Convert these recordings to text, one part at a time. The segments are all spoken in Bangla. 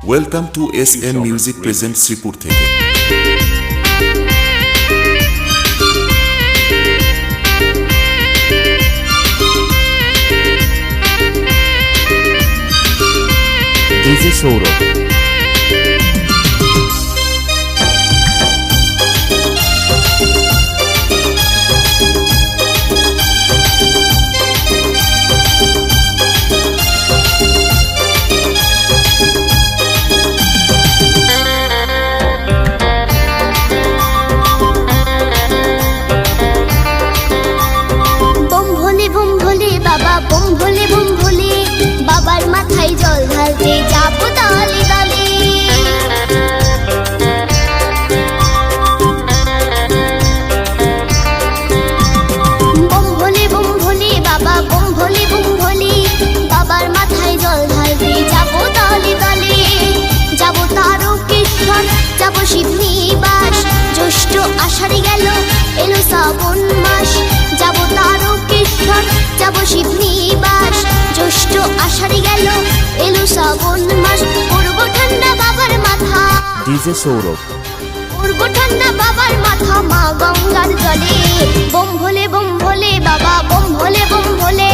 welcome to S M music present Sreepur থেকে ডিজে সৌরভ শ্রাবণ মাস যাব তারকেশ্বর যাব শিবনিবাস। জ্যৈষ্ঠ আষাঢ়ে গেল এলো শ্রাবণ মাস পড়ব ঠান্ডা বাবার মাথা। ডিজে সৌরভ। পড়ব ঠান্ডা বাবার মাথা মা গঙ্গার জলে। বোম ভোলে বোম ভোলে বাবা বোম ভোলে বোম ভোলে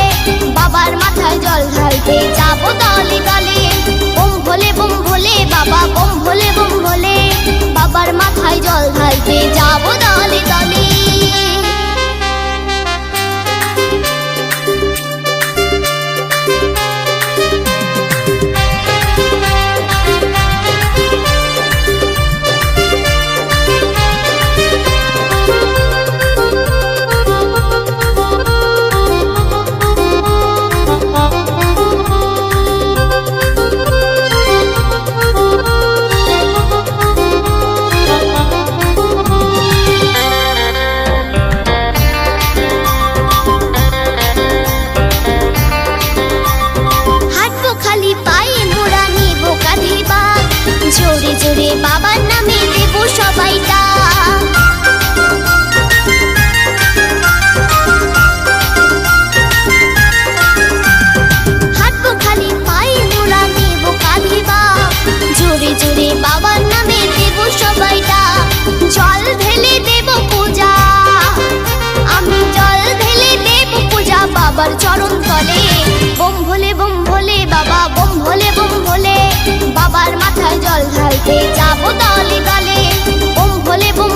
বোম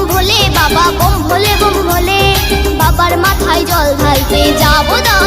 বাবা বোম বাবার মাথায় জল ঢালতে যাব না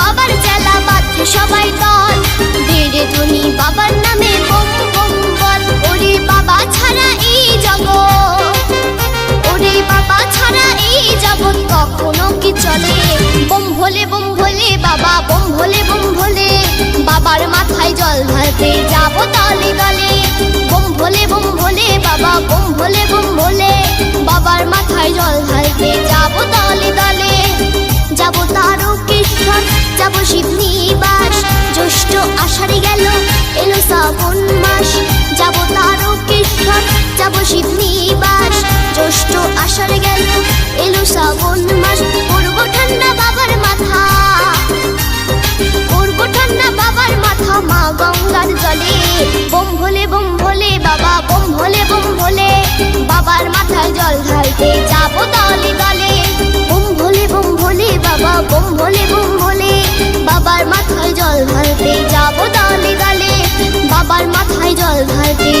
বাবার চালা বাদ্য সবাই দল। দেড়ে ধনি বাবার নামে বোম বোম বল ওরে বাবা ছাড়া এই ওরে বাবা ছাড়া এই বাবা বাবার মাথায় জল ঢালতে যাব বাবা বাবার মাথায় জল ঢালতে যাব দলে দলে। তারকেশ্বর শিব নিবাস জ্যৈষ্ঠ আষাঢ়ে গেল, এলো শ্রাবণ মাস। যাব তারকেশ্বর, যাব শিবনিবাস। জ্যৈষ্ঠ আষাঢ়ে গেল, এলো শ্রাবণ মাস। ভয় পেয়ে